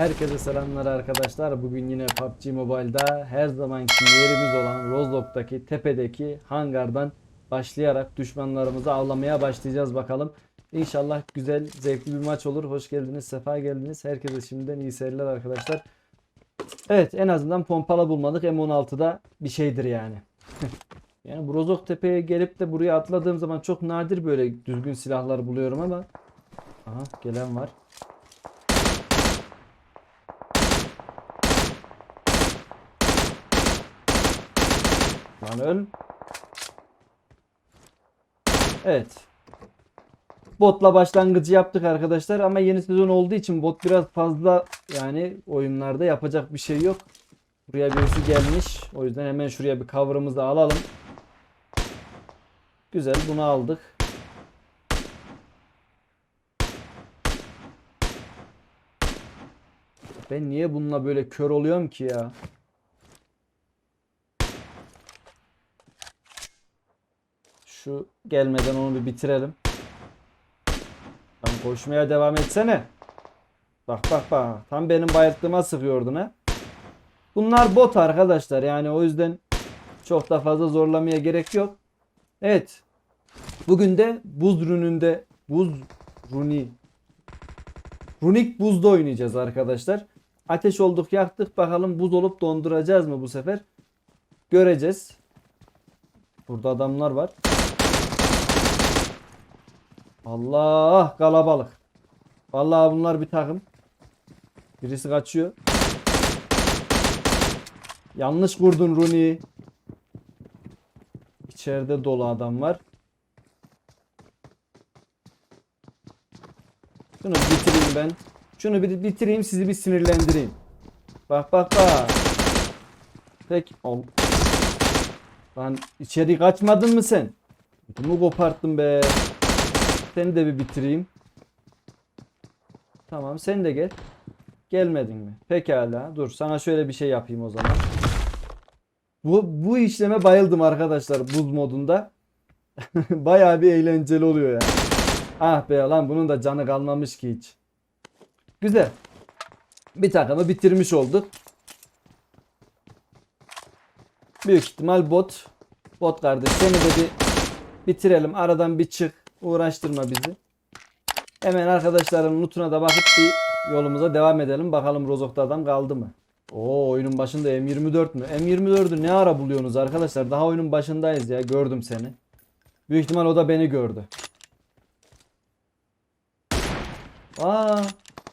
Herkese selamlar arkadaşlar. Bugün yine PUBG Mobile'da her zamanki yerimiz olan Rozok'taki tepedeki hangardan başlayarak düşmanlarımızı avlamaya başlayacağız bakalım. İnşallah güzel, zevkli bir maç olur. Hoş geldiniz, sefa geldiniz. Herkese şimdiden iyi seyirler arkadaşlar. Evet, en azından pompalı bulmadık. M16'da bir şeydir yani. Yani bu Rozok Tepe'ye gelip de buraya atladığım zaman çok nadir böyle düzgün silahlar buluyorum ama Aha gelen var. Lan öl. Evet. Botla başlangıcı yaptık arkadaşlar ama yeni sezon olduğu için bot biraz fazla yani oyunlarda yapacak bir şey yok. Buraya birisi gelmiş. O yüzden hemen şuraya bir cover'ımızı alalım. Güzel bunu aldık. Ben niye bununla böyle kör oluyorum ki ya? Şu gelmeden onu bir bitirelim. Tam koşmaya devam etsene. Bak bak bak. Tam benim bayılttığıma sıkıyordun ha. Bunlar bot arkadaşlar. Yani o yüzden çok da fazla zorlamaya gerek yok. Evet. Bugün de buz rününde buz runi runik buzda oynayacağız arkadaşlar. Ateş olduk yaktık bakalım buz olup donduracağız mı bu sefer? Göreceğiz. Burada adamlar var. Allah kalabalık. Vallahi bunlar bir takım. Birisi kaçıyor. Yanlış vurdun Rooney. İçeride dolu adam var. Şunu bitireyim ben. Şunu bir bitireyim sizi bir sinirlendireyim. Bak bak bak. Pek ol. Lan içeri kaçmadın mı sen? Bunu koparttım be. Seni de bir bitireyim. Tamam sen de gel. Gelmedin mi? Pekala. Dur sana şöyle bir şey yapayım o zaman. Bu, bu işleme bayıldım arkadaşlar buz modunda. Bayağı bir eğlenceli oluyor yani. Ah be lan bunun da canı kalmamış ki hiç. Güzel. Bir takımı bitirmiş olduk. Büyük ihtimal bot. Bot kardeş seni de bir bitirelim. Aradan bir çık. Uğraştırma bizi. Hemen arkadaşların lootuna da bakıp bir yolumuza devam edelim. Bakalım Rozok'ta adam kaldı mı? Oo oyunun başında M24 mü? M24'ü ne ara buluyorsunuz arkadaşlar? Daha oyunun başındayız ya. Gördüm seni. Büyük ihtimal o da beni gördü. Aa,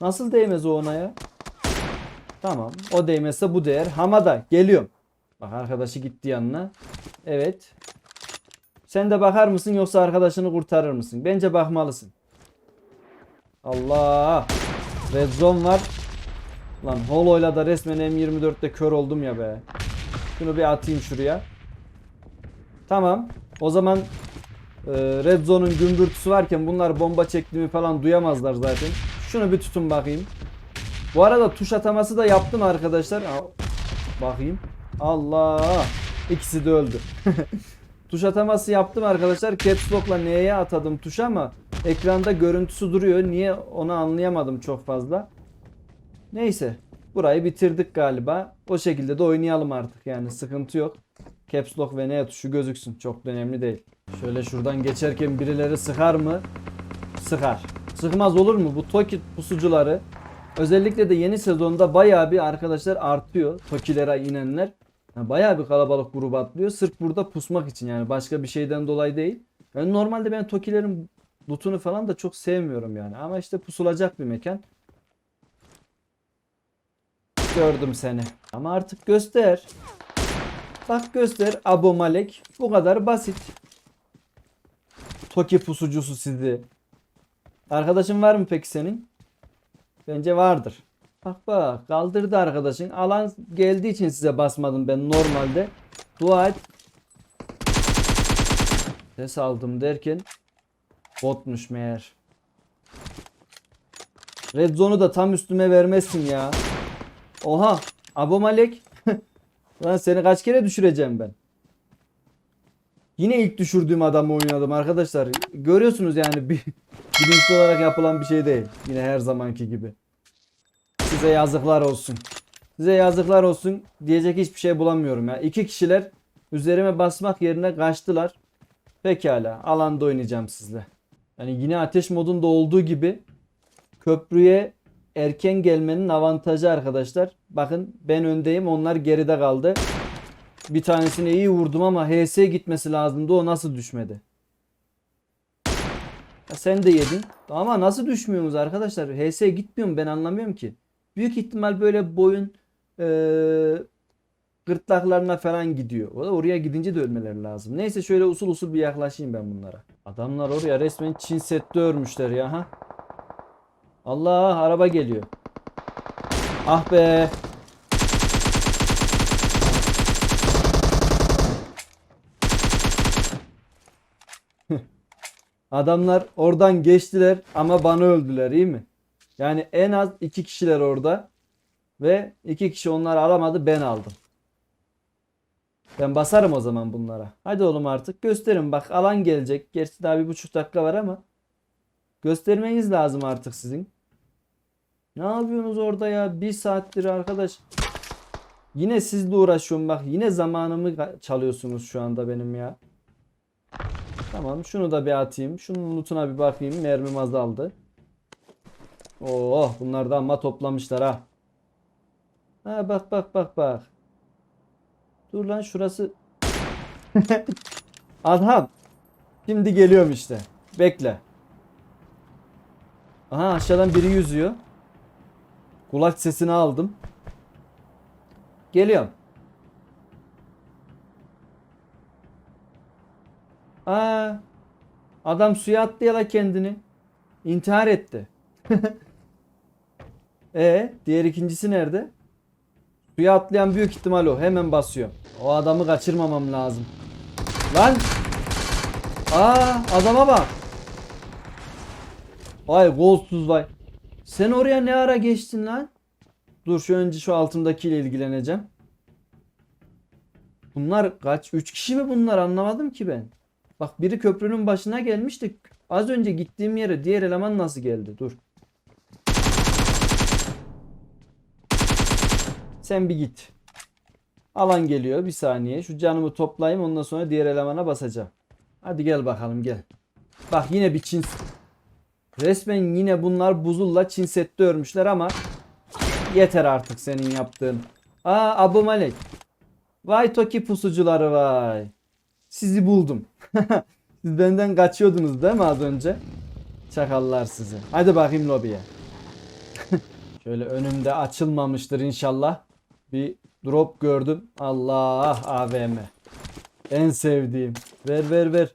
nasıl değmez o ona ya? Tamam. O değmezse bu değer. Hamada geliyorum. Bak arkadaşı gitti yanına. Evet. Sen de bakar mısın yoksa arkadaşını kurtarır mısın? Bence bakmalısın. Allah. Red zone var. Lan holoyla da resmen M24'te kör oldum ya be. Şunu bir atayım şuraya. Tamam. O zaman e, Red Zone'un gümbürtüsü varken bunlar bomba çektiğimi falan duyamazlar zaten. Şunu bir tutun bakayım. Bu arada tuş ataması da yaptım arkadaşlar. Bakayım. Allah. İkisi de öldü. tuş ataması yaptım arkadaşlar. Caps Lock'la neye atadım tuş ama ekranda görüntüsü duruyor. Niye onu anlayamadım çok fazla. Neyse. Burayı bitirdik galiba. O şekilde de oynayalım artık yani sıkıntı yok. Caps Lock ve ne tuşu gözüksün. Çok da önemli değil. Şöyle şuradan geçerken birileri sıkar mı? Sıkar. Sıkmaz olur mu? Bu Toki pusucuları özellikle de yeni sezonda bayağı bir arkadaşlar artıyor. Tokilere inenler. Yani bayağı bir kalabalık grup atlıyor. Sırf burada pusmak için yani başka bir şeyden dolayı değil. Yani normalde ben Tokilerin lootunu falan da çok sevmiyorum yani. Ama işte pusulacak bir mekan. Gördüm seni. Ama artık göster. Bak göster Abu Malek. Bu kadar basit. Toki pusucusu sizi. Arkadaşın var mı peki senin? Bence vardır. Bak bak kaldırdı arkadaşın. Alan geldiği için size basmadım ben normalde. Dua et. Ses aldım derken botmuş meğer. Red zone'u da tam üstüme vermezsin ya. Oha. Abu Malek. Lan seni kaç kere düşüreceğim ben. Yine ilk düşürdüğüm adamı oynadım arkadaşlar. Görüyorsunuz yani bir bilinçli olarak yapılan bir şey değil. Yine her zamanki gibi. Size yazıklar olsun. Size yazıklar olsun diyecek hiçbir şey bulamıyorum ya. İki kişiler üzerime basmak yerine kaçtılar. Pekala alanda oynayacağım sizle. Yani yine ateş modunda olduğu gibi köprüye erken gelmenin avantajı arkadaşlar. Bakın ben öndeyim onlar geride kaldı. Bir tanesini iyi vurdum ama HS gitmesi lazımdı o nasıl düşmedi? Ya sen de yedin. Ama nasıl düşmüyorsunuz arkadaşlar? HS gitmiyor mu ben anlamıyorum ki. Büyük ihtimal böyle boyun eee gırtlaklarına falan gidiyor. O da oraya gidince de ölmeleri lazım. Neyse şöyle usul usul bir yaklaşayım ben bunlara. Adamlar oraya resmen Çin sette örmüşler ya ha. Allah araba geliyor. Ah be. Adamlar oradan geçtiler ama bana öldüler iyi mi? Yani en az iki kişiler orada ve iki kişi onları alamadı ben aldım. Ben basarım o zaman bunlara. Hadi oğlum artık gösterin bak alan gelecek. Gerçi daha bir buçuk dakika var ama göstermeniz lazım artık sizin. Ne yapıyorsunuz orada ya? Bir saattir arkadaş. Yine sizle uğraşıyorum bak. Yine zamanımı çalıyorsunuz şu anda benim ya. Tamam şunu da bir atayım. Şunun lootuna bir bakayım. Mermim azaldı. Oo bunlar da amma toplamışlar ha. Ha bak bak bak bak. Dur lan şurası. Adham. Şimdi geliyorum işte. Bekle. Aha aşağıdan biri yüzüyor. Kulak sesini aldım. Geliyorum. Aa, adam suya attı ya la kendini. İntihar etti. e diğer ikincisi nerede? Suya atlayan büyük ihtimal o. Hemen basıyor. O adamı kaçırmamam lazım. Lan! Aa adama bak. Vay golsuz vay. Sen oraya ne ara geçtin lan? Dur şu önce şu altımdakiyle ilgileneceğim. Bunlar kaç? 3 kişi mi bunlar? Anlamadım ki ben. Bak biri köprünün başına gelmişti. Az önce gittiğim yere diğer eleman nasıl geldi? Dur. Sen bir git. Alan geliyor bir saniye. Şu canımı toplayayım ondan sonra diğer elemana basacağım. Hadi gel bakalım gel. Bak yine bir Çin. Resmen yine bunlar buzulla Çin sette örmüşler ama yeter artık senin yaptığın. Aa Abu Malek. Vay Toki pusucuları vay. Sizi buldum. Siz benden kaçıyordunuz değil mi az önce? Çakallar sizi. Hadi bakayım lobiye. Şöyle önümde açılmamıştır inşallah. Bir drop gördüm. Allah AVM. En sevdiğim. Ver ver ver.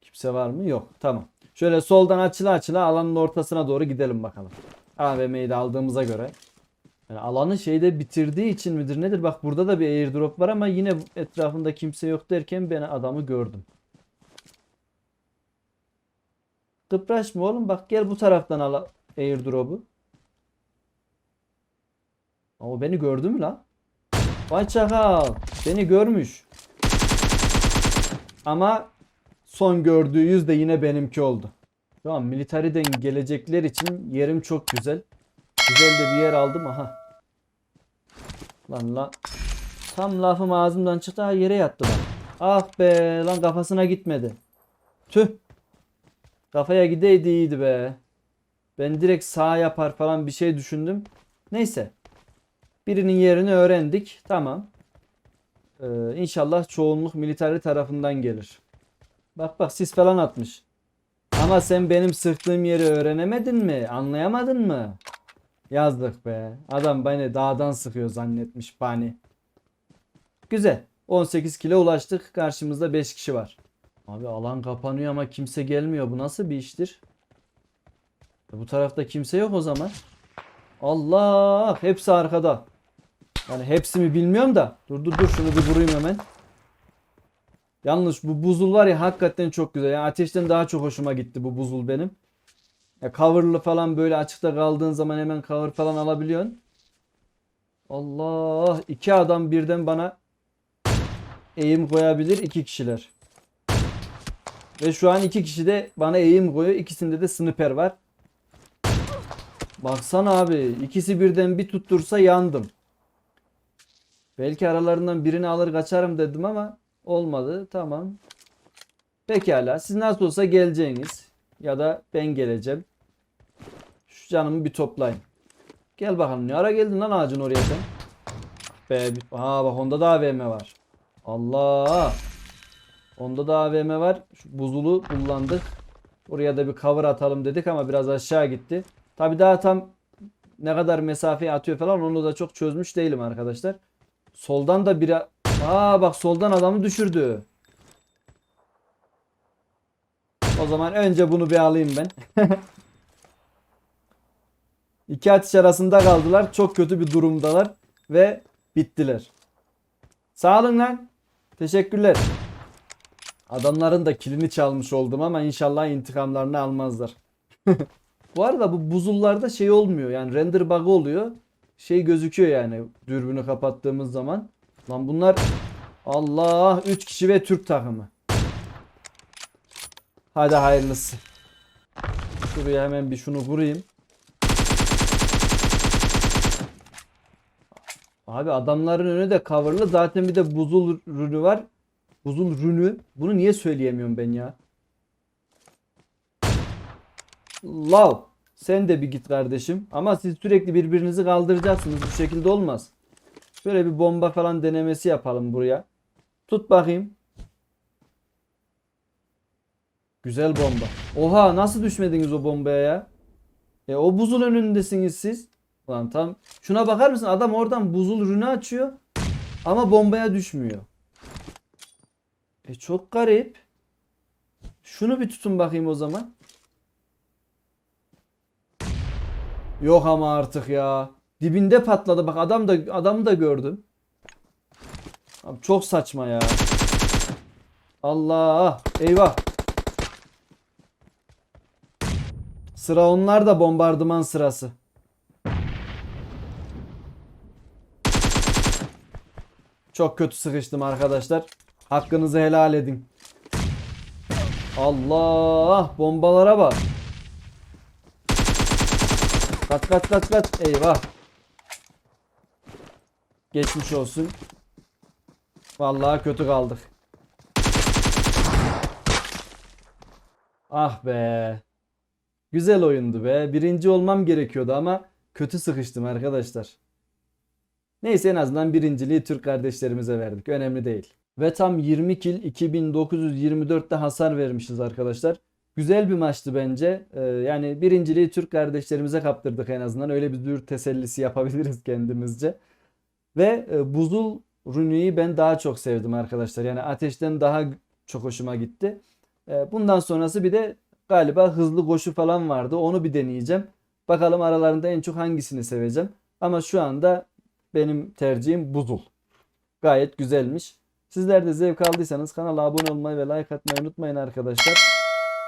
Kimse var mı? Yok. Tamam. Şöyle soldan açıla açıla alanın ortasına doğru gidelim bakalım. AVM'yi de aldığımıza göre. Yani alanı şeyde bitirdiği için midir nedir? Bak burada da bir airdrop var ama yine etrafında kimse yok derken ben adamı gördüm. Kıpraşma oğlum bak gel bu taraftan al airdrop'u. O beni gördü mü lan? Vay çakal. Beni görmüş. Ama son gördüğü yüz de yine benimki oldu. An militariden gelecekler için yerim çok güzel. Güzel de bir yer aldım aha. Lan lan. Tam lafım ağzımdan çıktı ha yere yattı bak. Ah be lan kafasına gitmedi. Tüh. Kafaya gideydi iyiydi be. Ben direkt sağ yapar falan bir şey düşündüm. Neyse. Birinin yerini öğrendik. Tamam. Ee, inşallah çoğunluk militari tarafından gelir. Bak bak sis falan atmış. Ama sen benim sıktığım yeri öğrenemedin mi? Anlayamadın mı? Yazdık be. Adam beni dağdan sıkıyor zannetmiş bani. Güzel. 18 kilo ulaştık. Karşımızda 5 kişi var. Abi alan kapanıyor ama kimse gelmiyor. Bu nasıl bir iştir? E, Bu tarafta kimse yok o zaman. Allah! Hepsi arkada. Yani hepsi mi bilmiyorum da. Dur dur dur şunu bir vurayım hemen. Yalnız bu buzul var ya hakikaten çok güzel. Yani ateşten daha çok hoşuma gitti bu buzul benim. Ya coverlı falan böyle açıkta kaldığın zaman hemen cover falan alabiliyorsun. Allah! iki adam birden bana eğim koyabilir iki kişiler. Ve şu an iki kişi de bana eğim koyuyor. İkisinde de sniper var. Baksana abi ikisi birden bir tuttursa yandım. Belki aralarından birini alır kaçarım dedim ama olmadı. Tamam. Pekala. Siz nasıl olsa geleceğiniz. Ya da ben geleceğim. Şu canımı bir toplayın. Gel bakalım. Ne ara geldin lan ağacın oraya sen? Be, Aa bak onda da AVM var. Allah. Onda da AVM var. Şu buzulu kullandık. Oraya da bir cover atalım dedik ama biraz aşağı gitti. Tabi daha tam ne kadar mesafeye atıyor falan onu da çok çözmüş değilim arkadaşlar. Soldan da biri... Aa bak soldan adamı düşürdü. O zaman önce bunu bir alayım ben. İki atış arasında kaldılar. Çok kötü bir durumdalar. Ve bittiler. Sağ olun lan. Teşekkürler. Adamların da kilini çalmış oldum ama inşallah intikamlarını almazlar. Bu arada bu buzullarda şey olmuyor yani render bug oluyor. Şey gözüküyor yani dürbünü kapattığımız zaman. Lan bunlar Allah 3 kişi ve Türk takımı. Hadi hayırlısı. Şuraya hemen bir şunu vurayım. Abi adamların önü de coverlı. Zaten bir de buzul rünü var. Buzul rünü. Bunu niye söyleyemiyorum ben ya? Lav. Sen de bir git kardeşim. Ama siz sürekli birbirinizi kaldıracaksınız. Bu şekilde olmaz. Şöyle bir bomba falan denemesi yapalım buraya. Tut bakayım. Güzel bomba. Oha nasıl düşmediniz o bombaya ya? E o buzul önündesiniz siz. Ulan tam şuna bakar mısın? Adam oradan buzul ürünü açıyor ama bombaya düşmüyor. E çok garip. Şunu bir tutun bakayım o zaman. Yok ama artık ya. Dibinde patladı. Bak adam da adamı da gördüm. Abi çok saçma ya. Allah! Eyvah! Sıra onlar da bombardıman sırası. Çok kötü sıkıştım arkadaşlar. Hakkınızı helal edin. Allah! Bombalara bak. Kaç kaç kaç kaç. Eyvah. Geçmiş olsun. Vallahi kötü kaldık. Ah be. Güzel oyundu be. Birinci olmam gerekiyordu ama kötü sıkıştım arkadaşlar. Neyse en azından birinciliği Türk kardeşlerimize verdik. Önemli değil. Ve tam 20 kill 2924'te hasar vermişiz arkadaşlar. Güzel bir maçtı bence. Ee, yani birinciliği Türk kardeşlerimize kaptırdık en azından. Öyle bir dür tesellisi yapabiliriz kendimizce. Ve e, buzul rünüyü ben daha çok sevdim arkadaşlar. Yani ateşten daha çok hoşuma gitti. E, bundan sonrası bir de galiba hızlı koşu falan vardı. Onu bir deneyeceğim. Bakalım aralarında en çok hangisini seveceğim. Ama şu anda benim tercihim buzul. Gayet güzelmiş. Sizler de zevk aldıysanız kanala abone olmayı ve like atmayı unutmayın arkadaşlar.